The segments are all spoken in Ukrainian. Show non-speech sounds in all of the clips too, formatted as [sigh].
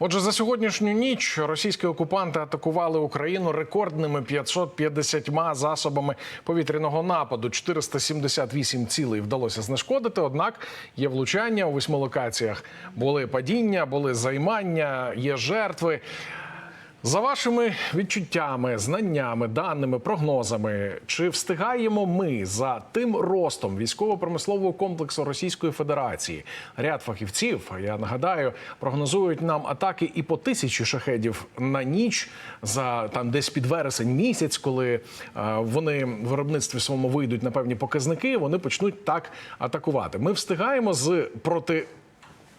Отже, за сьогоднішню ніч російські окупанти атакували Україну рекордними 550 засобами повітряного нападу. 478 цілей вдалося знешкодити. Однак є влучання у восьми локаціях. Були падіння, були займання, є жертви. За вашими відчуттями, знаннями, даними, прогнозами, чи встигаємо ми за тим ростом військово-промислового комплексу Російської Федерації? Ряд фахівців, я нагадаю, прогнозують нам атаки і по тисячі шахедів на ніч за там десь під вересень місяць, коли е, вони в виробництві своєму вийдуть на певні показники, вони почнуть так атакувати. Ми встигаємо з проти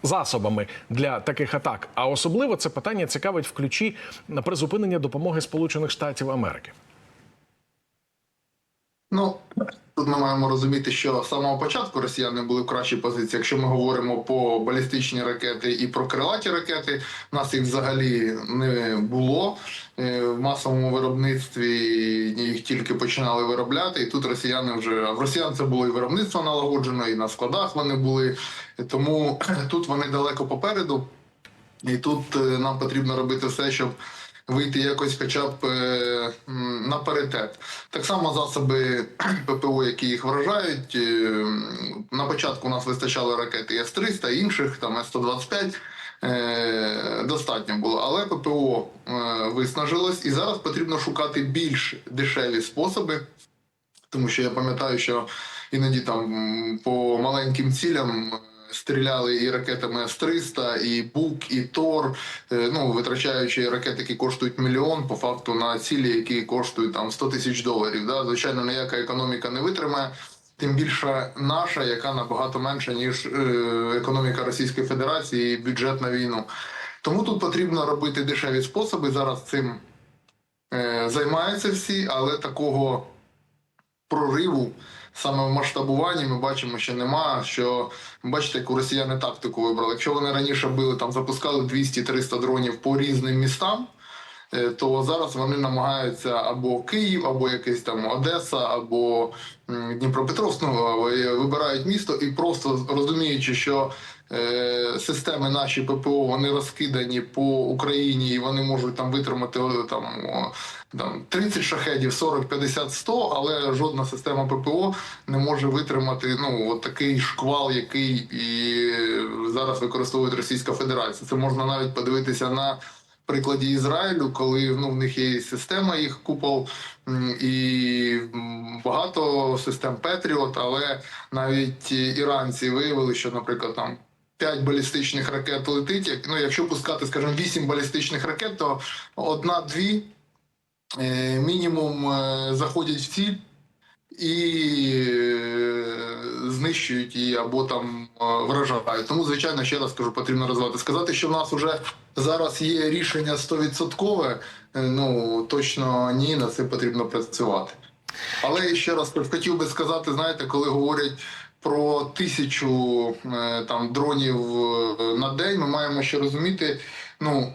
засобами для таких атак. А особливо це питання цікавить в ключі на призупинення допомоги Сполучених Штатів Америки. Ну тут ми маємо розуміти, що з самого початку росіяни були в кращій позиції. Якщо ми говоримо по балістичні ракети і про крилаті ракети, у нас їх взагалі не було Е, в масовому виробництві. Їх тільки починали виробляти, і тут росіяни вже в росіян це було і виробництво налагоджено, і на складах вони були. Тому [clears throat] тут вони далеко попереду, і тут е, нам потрібно робити все, щоб вийти якось хоча б е, на паритет. Так само засоби [clears throat] ППО, які їх вражають. е, На початку у нас вистачало ракети С-300, інших, там С-125. е, Достатньо було, але ППО виснажилось, і зараз потрібно шукати більш дешеві способи, тому що я пам'ятаю, що іноді там по маленьким цілям стріляли і ракетами С-300, і БУК, і ТОР, е, ну витрачаючи ракети, які коштують мільйон, по факту на цілі, які коштують там 100 тисяч доларів. Да? Звичайно, ніяка економіка не витримає. Тим більше наша, яка набагато менша ніж е, економіка Російської Федерації і бюджет на війну. Тому тут потрібно робити дешеві способи. Зараз цим е, займаються всі, але такого прориву саме в масштабуванні ми бачимо, що нема. Що бачите, яку росіяни тактику вибрали. Якщо вони раніше били там, запускали 200-300 дронів по різним містам. е, То зараз вони намагаються або Київ, або якийсь там Одеса, або Дніпропетровського Дніпропетровськ, ну, е, вибирають місто і просто розуміючи, що системи наші ППО вони розкидані по Україні, і вони можуть там витримати там, о, там 30 шахедів, 40, 50, 100, але жодна система ППО не може витримати ну от такий шквал, який і зараз використовує Російська Федерація. Це можна навіть подивитися на прикладі Ізраїлю, коли ну в них є система їх купол і багато систем Петріот, але навіть іранці виявили, що, наприклад, там. 5 балістичних ракет летить. Ну, якщо пускати, скажімо, 8 балістичних ракет, то одна-дві е, мінімум е, заходять в ціль і е, знищують її або там вражають. Тому, звичайно, ще раз кажу, потрібно розвивати. Сказати, що в нас вже зараз є рішення 100%, е, ну точно ні, на це потрібно працювати. Але ще раз хотів би сказати, знаєте, коли говорять про тисячу е, там дронів е, на день, ми маємо ще розуміти, ну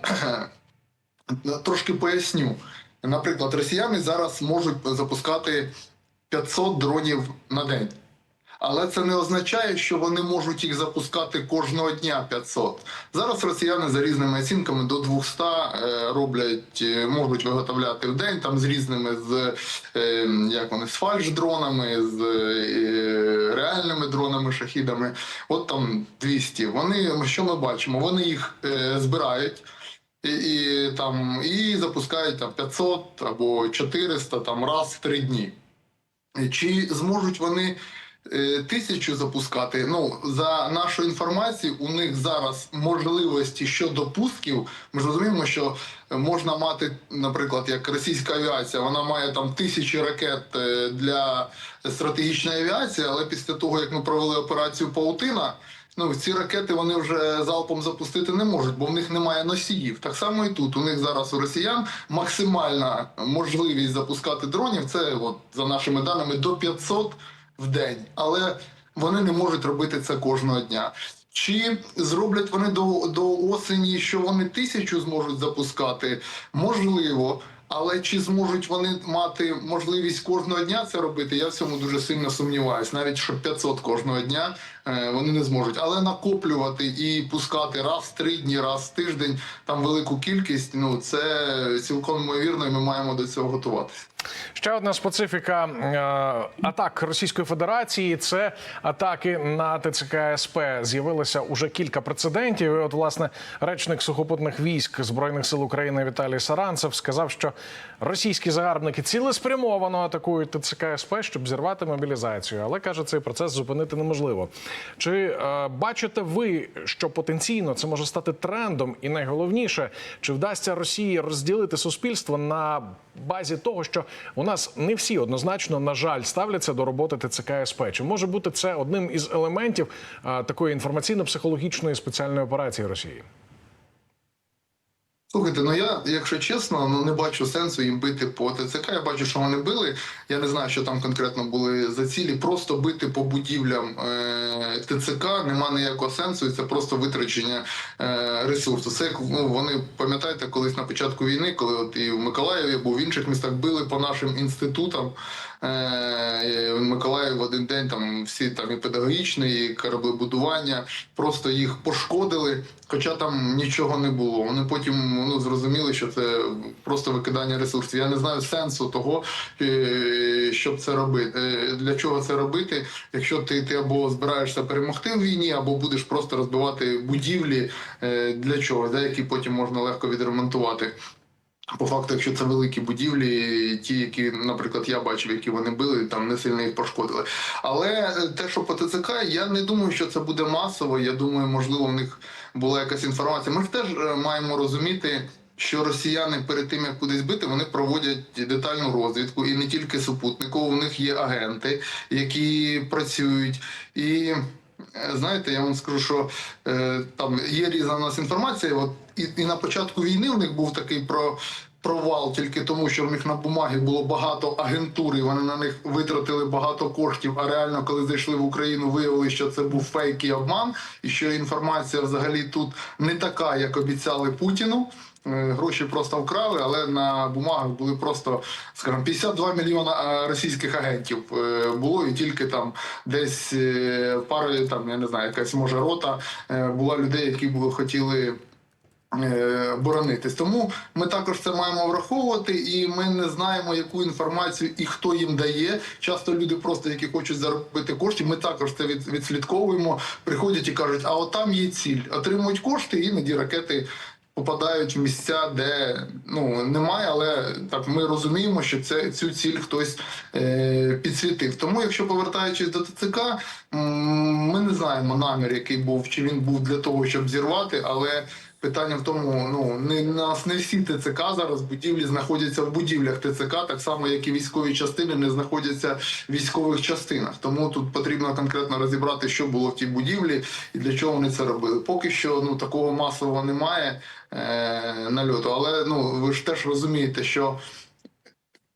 [clears throat] трошки поясню. Наприклад, росіяни зараз можуть запускати 500 дронів на день. Але це не означає, що вони можуть їх запускати кожного дня 500. Зараз росіяни за різними оцінками до 200 е, роблять, е, можуть виготовляти в день там з різними з е, як вони з фальш-дронами, з реальними дронами, шахідами. От там 200. Вони що ми бачимо? Вони їх збирають. І, і там і запускають там 500 або 400 там раз в три дні. Чи зможуть вони тисячу запускати? Ну за нашою інформацією, у них зараз можливості щодо пусків. Ми ж розуміємо, що можна мати, наприклад, як російська авіація, вона має там тисячі ракет е, для стратегічної авіації, але після того як ми провели операцію Паутина. Ну, ці ракети вони вже залпом запустити не можуть, бо в них немає носіїв. Так само і тут. У них зараз у росіян максимальна можливість запускати дронів. Це от за нашими даними до 500 в день, але вони не можуть робити це кожного дня. Чи зроблять вони до, до осені, що вони тисячу зможуть запускати? Можливо. Але чи зможуть вони мати можливість кожного дня це робити? Я в цьому дуже сильно сумніваюся. Навіть що 500 кожного дня вони не зможуть. Але накоплювати і пускати раз в три дні, раз в тиждень там велику кількість. Ну це цілком ймовірно, і ми маємо до цього готуватися. Ще одна специфіка е, атак Російської Федерації це атаки на ТЦК СП. З'явилося уже кілька прецедентів. І от власне речник сухопутних військ збройних сил України Віталій Саранцев сказав, що російські загарбники цілеспрямовано атакують ТЦК СП, щоб зірвати мобілізацію. Але каже, цей процес зупинити неможливо. Чи е, бачите ви, що потенційно це може стати трендом? І найголовніше, чи вдасться Росії розділити суспільство на базі того, що у нас не всі однозначно, на жаль, ставляться до роботи ТЦК СП? Чи може бути це одним із елементів е, такої інформаційно-психологічної спеціальної операції Росії? Слухайте, ну я, якщо чесно, ну не бачу сенсу їм бити по ТЦК. Я бачу, що вони били. Я не знаю, що там конкретно були за цілі. Просто бити по будівлям е, ТЦК нема ніякого сенсу, і це просто витрачення е, ресурсу. Це ну, вони пам'ятаєте, колись на початку війни, коли от і в Миколаєві або в інших містах били по нашим інститутам. Е, Миколаїв в один день там всі там і педагогічні, і кораблебудування, просто їх пошкодили, хоча там нічого не було. Вони потім ну, зрозуміли, що це просто викидання ресурсів. Я не знаю сенсу того, е, щоб це робити. Е, Для чого це робити? Якщо ти, ти або збираєшся перемогти в війні, або будеш просто розбивати будівлі для чого, да, які потім можна легко відремонтувати. По факту, якщо це великі будівлі, ті, які, наприклад, я бачив, які вони били, там не сильно їх пошкодили. Але е, те, що по ТЦК, я не думаю, що це буде масово. Я думаю, можливо, в них була якась інформація. Ми ж теж е, маємо розуміти. Що росіяни перед тим як кудись бити, вони проводять детальну розвідку, і не тільки супутникову, у них є агенти, які працюють. І знаєте, я вам скажу, що е, там є різна у нас інформація. От і, і на початку війни у них був такий про. Провал тільки тому, що в них на бумагі було багато агентур, і вони на них витратили багато коштів. А реально, коли зайшли в Україну, виявили, що це був фейк і обман, і що інформація взагалі тут не така, як обіцяли Путіну. Е, Гроші просто вкрали, але на бумагах були просто, скажімо, 52 мільйона е, російських агентів е, було, і тільки там десь пари, там я не знаю, якась може рота була людей, які були хотіли. Боронитись, тому ми також це маємо враховувати, і ми не знаємо, яку інформацію і хто їм дає. Часто люди, просто які хочуть заробити кошти, ми також це від, відслідковуємо. Приходять і кажуть, а от там є ціль, отримують кошти, іноді ракети попадають в місця, де ну немає, але так ми розуміємо, що це цю ціль хтось е, підсвітив. Тому, якщо повертаючись до ТЦК, ми не знаємо намір, який був, чи він був для того, щоб зірвати, але. Питання в тому, ну не нас не всі ТЦК зараз будівлі знаходяться в будівлях ТЦК, так само як і військові частини не знаходяться в військових частинах. Тому тут потрібно конкретно розібрати, що було в тій будівлі і для чого вони це робили. Поки що ну такого масового немає е, нальоту. Але ну ви ж теж розумієте, що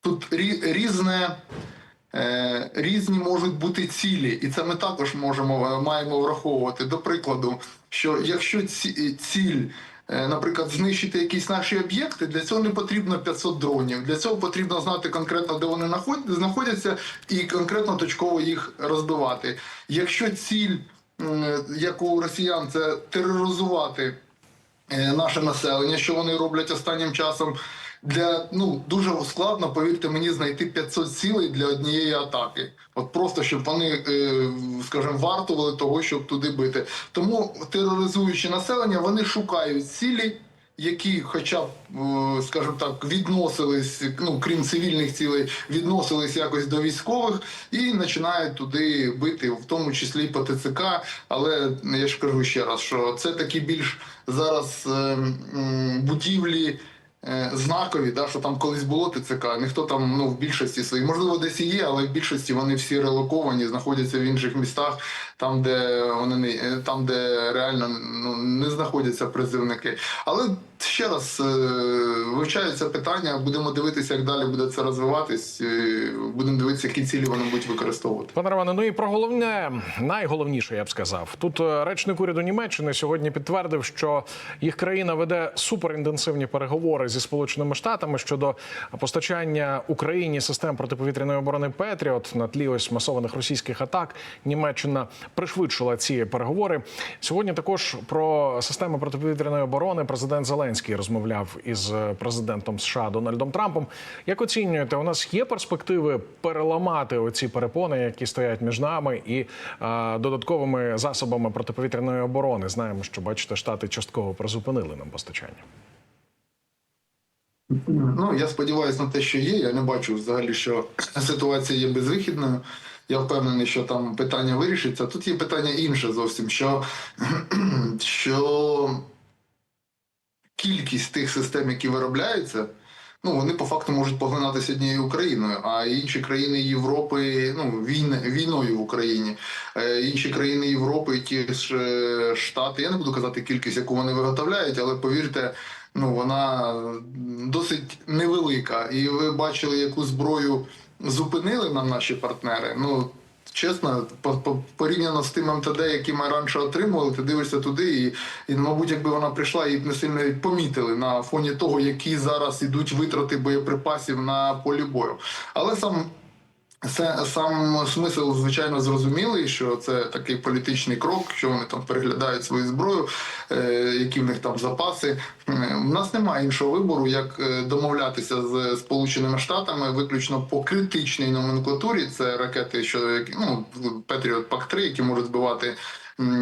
тут рі, різне. Е, Різні можуть бути цілі, і це ми також можемо маємо враховувати. До прикладу, що якщо ці, ціль, е, наприклад, знищити якісь наші об'єкти, для цього не потрібно 500 дронів. Для цього потрібно знати конкретно, де вони наход- знаходяться, і конкретно точково їх розбивати. Якщо ціль, як у росіян, це тероризувати е, наше населення, що вони роблять останнім часом. Для ну дуже складно, повірте мені, знайти 500 цілей для однієї атаки. От просто щоб вони, е, скажімо, вартували того, щоб туди бити. Тому тероризуючи населення, вони шукають цілі, які, хоча б, е, скажімо так, відносились, ну крім цивільних цілей, відносились якось до військових і починають туди бити, в тому числі по ТЦК. Але я ж кажу ще раз, що це такі більш зараз е, м, будівлі. Е, Знакові, да, що там колись було ТЦК, ніхто там ну в більшості своїх, можливо, десь і є, але в більшості вони всі релоковані, знаходяться в інших містах, там, де вони не е, там, де реально ну не знаходяться призивники. Але ще раз е, вивчається питання. Будемо дивитися, як далі буде це розвиватись. е, Будемо дивитися, які цілі вони будуть використовувати. Пане Романе, ну і про головне, найголовніше, я б сказав. Тут речник уряду Німеччини сьогодні підтвердив, що їх країна веде суперінтенсивні переговори зі сполученими штатами щодо постачання Україні систем протиповітряної оборони Петріот на тлі ось масованих російських атак. Німеччина пришвидшила ці переговори. Сьогодні також про систему протиповітряної оборони президент Зеленський розмовляв із президентом США Дональдом Трампом. Як оцінюєте, у нас є перспективи переламати оці перепони, які стоять між нами, і е, додатковими засобами протиповітряної оборони? Знаємо, що бачите, штати частково призупинили нам постачання. Ну я сподіваюся на те, що є. Я не бачу взагалі, що ситуація є безвихідною. Я впевнений, що там питання вирішиться. Тут є питання інше зовсім, що, [clears throat] що кількість тих систем, які виробляються, ну вони по факту можуть поглинатися однією Україною, а інші країни Європи, ну війн, війною в Україні, е, інші країни Європи, ті ж е, штати. Я не буду казати кількість, яку вони виготовляють, але повірте. Ну, вона досить невелика. І ви бачили, яку зброю зупинили нам наші партнери. Ну, чесно, по- по- порівняно з тим МТД, які ми раніше отримували, ти дивишся туди, і, і мабуть, якби вона прийшла, її б не сильно помітили на фоні того, які зараз ідуть витрати боєприпасів на полі бою. Але сам сам смисл, звичайно, зрозумілий, що це такий політичний крок, що вони там переглядають свою зброю, е, які в них там запаси. Е, У нас немає іншого вибору, як е, домовлятися з Сполученими Штатами виключно по критичній номенклатурі. Це ракети, що ну Петріот Пак 3 які можуть збивати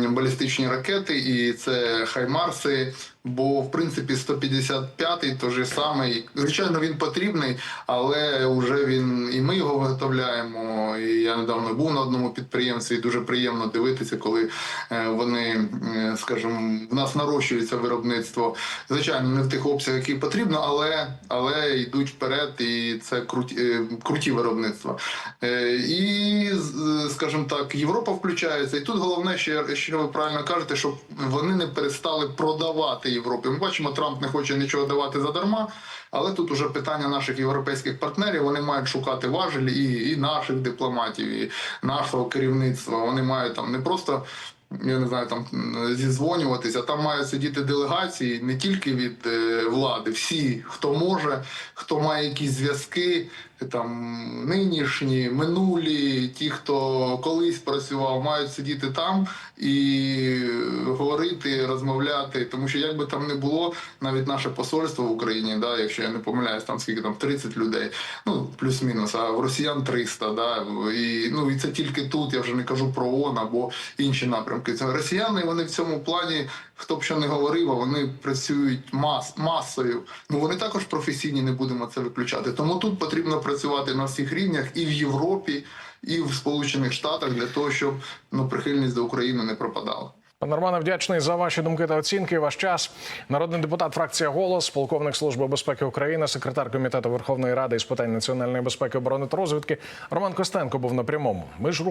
балістичні ракети, і це Хаймарси. Бо в принципі 155-й той же самий. Звичайно, він потрібний, але вже він і ми його виготовляємо. І я недавно був на одному підприємстві. і Дуже приємно дивитися, коли е, вони, е, скажімо, в нас нарощується виробництво. Звичайно, не в тих обсягах, які потрібно, але але йдуть вперед, і це круті, е, круті виробництва. І скажімо так, Європа включається. І тут головне, що, що ви правильно кажете, щоб вони не перестали продавати Європі. Ми бачимо, Трамп не хоче нічого давати задарма. Але тут уже питання наших європейських партнерів. Вони мають шукати важелі і, і наших дипломатів, і нашого керівництва. Вони мають там не просто. Я не знаю, там зізвонюватися. Там мають сидіти делегації не тільки від е, влади, всі, хто може, хто має якісь зв'язки, там нинішні, минулі, ті, хто колись працював, мають сидіти там і говорити, розмовляти. Тому що як би там не було, навіть наше посольство в Україні, да, якщо я не помиляюсь, там скільки там 30 людей, ну плюс-мінус, а в росіян 300, да, і ну і це тільки тут. Я вже не кажу про ООН або інші напрямки. Це росіяни. Вони в цьому плані, хто б що не говорив, а вони працюють мас масою. Ну вони також професійні, не будемо це виключати. Тому тут потрібно працювати на всіх рівнях і в Європі, і в Сполучених Штатах для того, щоб ну прихильність до України не пропадала. Пане Романе, вдячний за ваші думки та оцінки. Ваш час. Народний депутат, фракція голос, полковник служби безпеки України, секретар комітету Верховної Ради із питань національної безпеки, оборони та розвідки Роман Костенко був на прямому. Ми ж рухаємо.